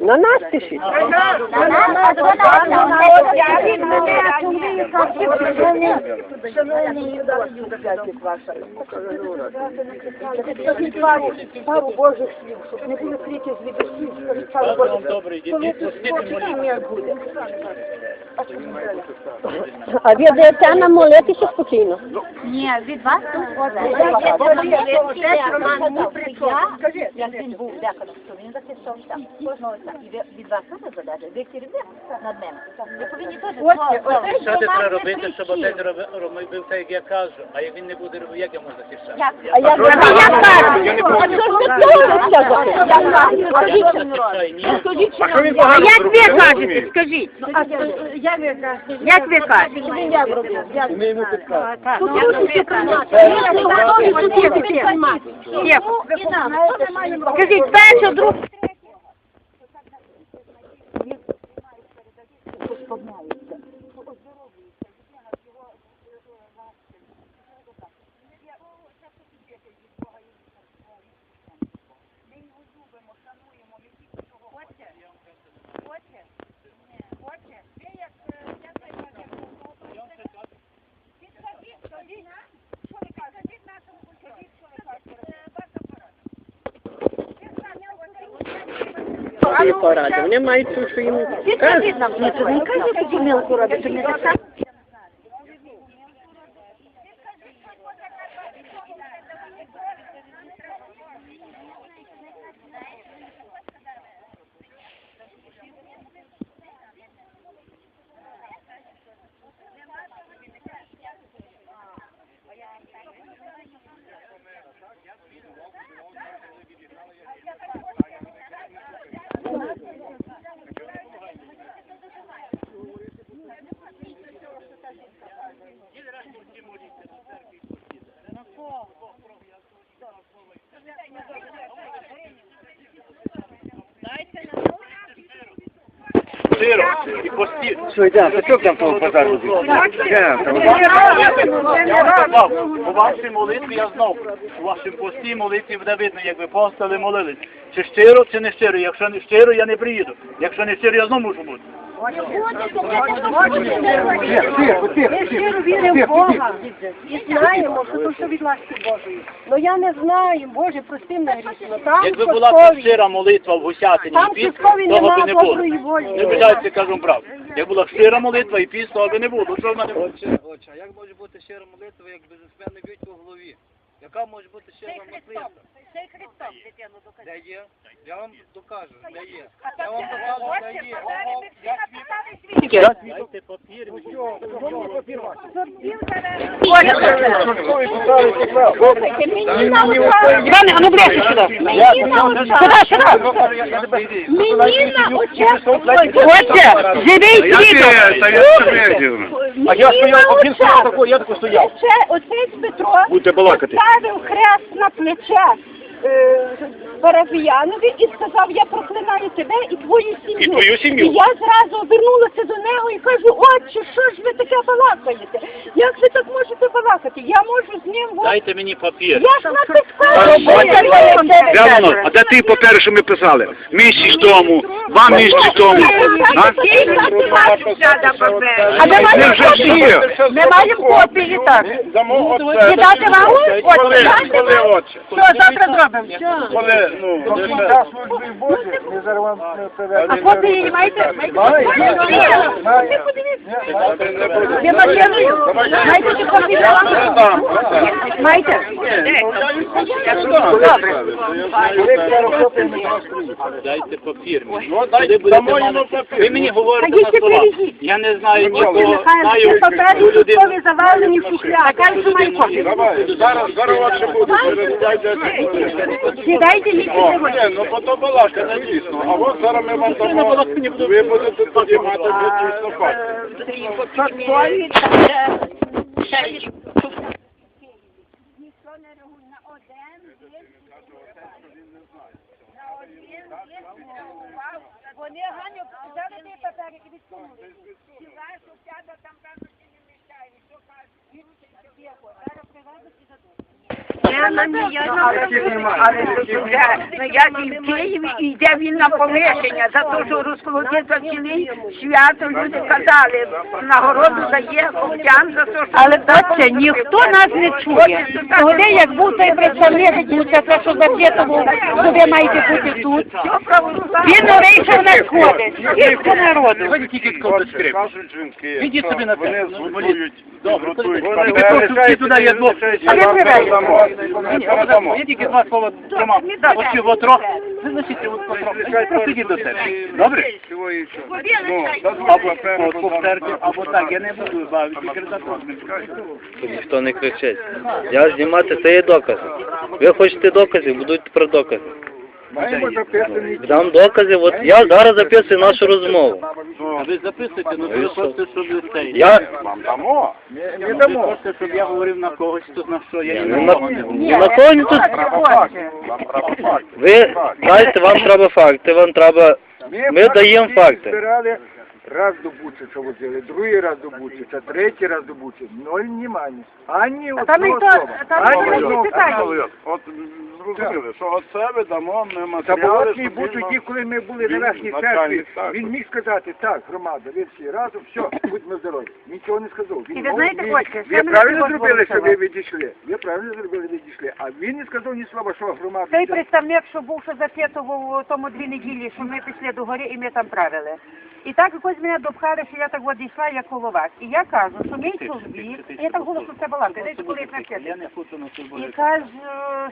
На нас пишіть. Пару Божих слів, щоб не було криків звідусіль, скажіть пару Божих. Молитву. А ви даєте нам молитися спокійно? Ні, від вас тут прийшов. Як він був деколи, то він захищав там. Кожного там. І ви- від вас теж залежить. Ви керівник над ним. Ви повинні теж слово. Що ти треба робити, щоб отець роби- робив так, як я кажу, а як він не буде робити, як я можу захищати? Як? А як ви слухаєте? Я не ні. А що він погано Як ви кажете, скажіть? Як ви кажете? Скажіть, перше, друге. Цієї порадив. Вони мають цю, що мілку робити, не кажуть. Сиро, і постійно. Що йде? Та чого там того базару? Я там. У вашій молитві я знов, у вашій постій молитві буде видно, як ви постали молились. Чи щиро, чи не щиро. Якщо не щиро, я не приїду. Якщо не щиро, я знову можу бути. Ми щиро віримо в Бога і знаємо, що то все від ласки Божої. Ну я не знаю, Боже, прости мене грішно. Там Якби була щира молитва в Гусятині і піст, того би не було. Волі. Не обіжайте, кажу правду. Як була щира молитва і піст, того би не було. Що в мене? Отче, отче, як може бути щира молитва, як бізнесмени б'ють по голові? Яка може бути ще щира молитва? Це Христом дитину докажи. Де є? Я вам докажу, де є. Я вам докажу, де є. Ого, як світ. Дайте папір. мені. Іване, а ну ближче сюди. Сюди, сюди. Отче, живий Я світом. ти, та я тебе А я стояв, він стояв такий, я тако стояв. Це отець Петро Будете балакати. Ставив хрест на плече парафіянові і сказав, я проклинаю тебе і твою сім'ю. І твою сім'ю. І я зразу обернулася до нього і кажу, отче, що ж ви таке балакаєте? Як ви так можете балакати? Я можу з ним... от- Дайте мені папір. Я ж написала, що Де воно? А де ти папери, що ми писали? Місяць тому, два місяці тому. А? А давайте Ми вже всі є. Ми маємо копії, так. Віддати вам? Коли, коли, отче? Що, завтра зробимо? Коли, ну, А копії не маєте? Ви машиною? Маєте? Ці копії? Маєте? Дайте папір мені. Куди будете мати? Ви мені говорите на слова. Я не знаю нікого, знаю папери військові завалені в шухляд. Кажуть, що має копії. Зараз, зараз буде, через 5-10 Сідайте, ліпше ні, ну по то балака, не дійсно. А от зараз ми вам дамо, ви будете тоді мати дійсно факт. Вони Ганю взяли ті папери і відсунули. Сіла, що там кажуть, що не мішає. Що кажуть? Я ну як і в Києві, і йде він на повишення, за те, що розколотиться цілий свято, люди казали, нагороду дає Ковтян за те, що... Але бачите, ніхто нас не чує. Коли як був той представник, Гуця, те, що запитував, що ви маєте бути тут, він вийшов на сходи. Скільки народу? Ідіть собі на вони те. Добре, зготують то- то- туди є двох. і вам передамо. Я тільки два слова тримав. Оці рок. Ви носіть от рок. Просто йдіть до себе. Добре? Ну, папери, повторте, або так, я не буду бавити. Ніхто не кричить. Я знімати це є докази. Ви хочете докази, будуть про докази. Маємо записані. Дам докази, от я зараз записую нашу розмову. А ви записуєте, ну ви хочете, щоб ви цей. Я Вам дамо. Не дамо. Хочете, щоб я говорив на когось, то на що я ні не ні на кого не тут. Вам треба факти. Ви знаєте, вам треба факти, вам треба. Ми даємо факти. збирали раз до Бучича возили, другий раз до Бучича, третій раз до Бучича. Ноль внимання. Ані там одного ніхто- слова. там Ані ніхто не одного питає. слова. От зрозуміли, що от себе дамо, ми Та матеріали, болотний щоб був він тоді, коли ми були на він верхній начальник церкві, він міг сказати, так, громада, ви всі разом, все, будьмо здорові. Нічого не сказав. Він І ви мов- знаєте, він- Котька, ви мене правильно зробили, що ви відійшли. Ви правильно зробили, відійшли. А він не сказав ні слова, що громада. Той це- представник, що був, що запитував у тому дві неділі, що ми пішли до гори і ми там правили. І так якось мене допхали, що я так от йшла, як коло вас. І я кажу, що мій чоловік, я так голосно це балакаю, дайте коли я Я не хочу на це І говорити. каже,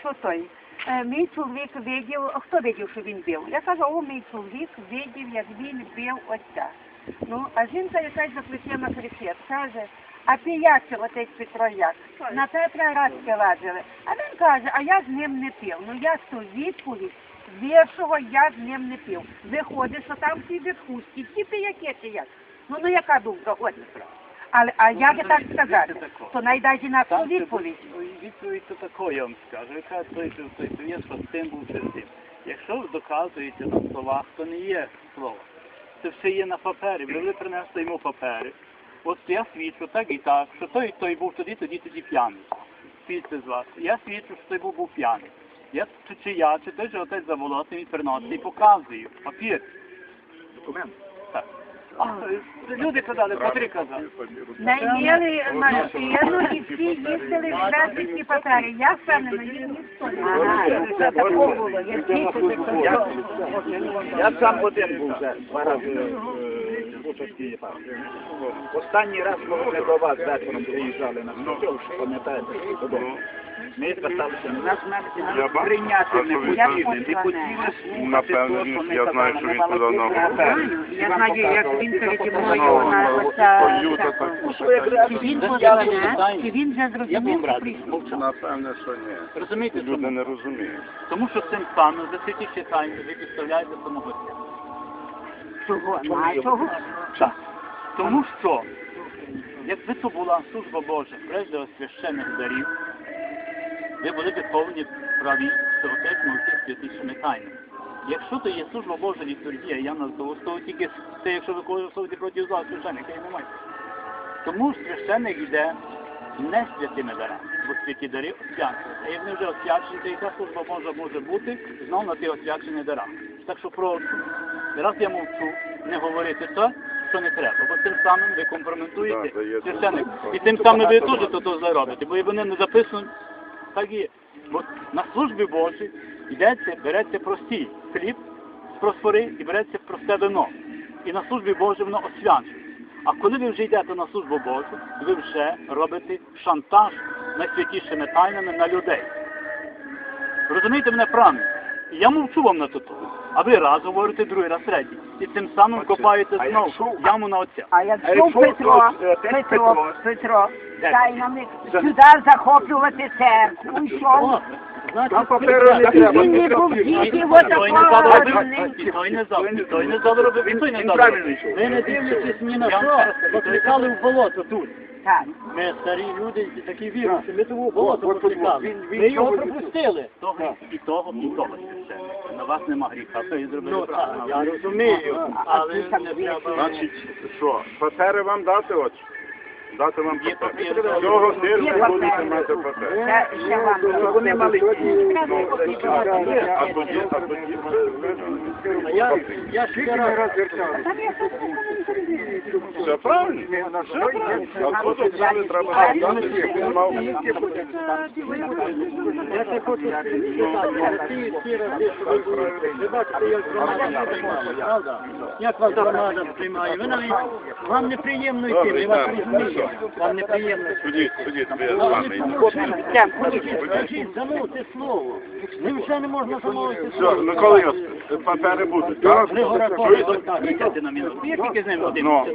що той, е, мій чоловік видів, а хто видів, що він бив? Я кажу, о, мій чоловік видів, як він бив отця. Ну, а жінка якась плечима кричить, каже, а ти як це, отець Петро, як? На Петра раз ладили. А він каже, а я з ним не пив. Ну я ж ту відповідь, віршого я з ним не пив. Виходить, що там всі відпустки, ті пияки чи як? Ну, ну яка думка, от. Але, а як я так сказати? То найдай інакшу Там це відповідь. Відповідь то тако, я вам скажу. Яка той, що той совєт, що з тим був чи з тим. Якщо ви доказуєте на словах, то не є слово. Це все є на папері. Ви ви принесли йому папери. От я свідчу так і так, що той той був тоді, тоді, тоді п'яний. Свідчте з вас. Я свідчу, що той був, був п'яний. Я чи, чи я, чи той же отець заволотий, він приносить і показує. Папір. Документ. Так. А, люди казали, Петрі казав. Найміли машину і всі їздили в ці папери. Я впевнена, їх ніхто не. Це такого було. Я тільки Я, я сам один був вже два рази єпархії. Останній раз, коли ми до вас вечором приїжджали на Святил, пам'ятаєте, додому. Ми зверталися, нас навіть Я нас прийняти не знаєте? не хотіли слухати Напевно, він- ми я знаю, що він Ми туди на- папери. Я знаю, як він переді мною Ну, на ну, оця... Так. Чи він позволяє, чи він вже Я зрозумів, був що радий, прийшов? Напевне, що ні. Розумієте, Люди чому? не розуміють. Тому що цим самим за ці читання ви підставляєте самого себе. Чого? Ну, а чого? Так. Тому що, якби то була служба Божа, прежде священних дарів, ви були б повні праві, отець мовчить святішими тайнами. Якщо то є служба Божа літургія, я назову, то тільки це, якщо ви голосуєте проти зла священника, і немає. Тому священник йде не святими дарами, бо святі дари освячують. А як не вже освячені, то яка служба Божа може бути знов на тих освячених дарах. Так що прошу, раз я мовчу, не говорити то, що не треба, бо тим самим ви компрометуєте священник. І тим самим ви теж то, заробите, бо вони не записано, так і. Бо на службі Божій йдеться, береться простій хліб з просфори і береться просте вино. І на службі Божій воно освячується. А коли ви вже йдете на службу Божу, ви вже робите шантаж найсвятішими тайнами на людей. Розумієте мене правильно? Я мовчу вам на то. А ви раз говорите, другий раз третій. І тим самим копаєте знову яму на отця. А якщо Петро, Петро, Петро, дай нам сюди захоплювати церкву, і Значить, паперу не треба. Він не був дітей, той не отакого. заробив, і той не заробив, той не заробив, і той не заробив. Ви не дивлячись ні на що, покликали в болото тут. Так. Ми старі люди, такі віруючі, ми тому болото покликали. Ви його пропустили. Того і того, і того священника. На вас нема гріха, то і зробили правильно. Я розумію, але не треба... Значить, що, папери вам дати от? Дати вам папер. Цього тижня будете мати папер. Вони мали А тоді, а тоді Я ще раз звертався. Все правильно. Все правильно. А тут от треба дати, щоб він мав. Я ще хочу сказати, рази, що ви бачите, як громада правда? Як вас громада приймає? Ви навіть, вам неприємно йти, ми вас розуміємо. Вам неприємно. Ходіть, ходіть, ви з вами. Скажіть, замовте слово. Ще не можна замовити Все, Микола Йосипович, папери будуть, так? Чекайте на минуту. Я тільки з ним один.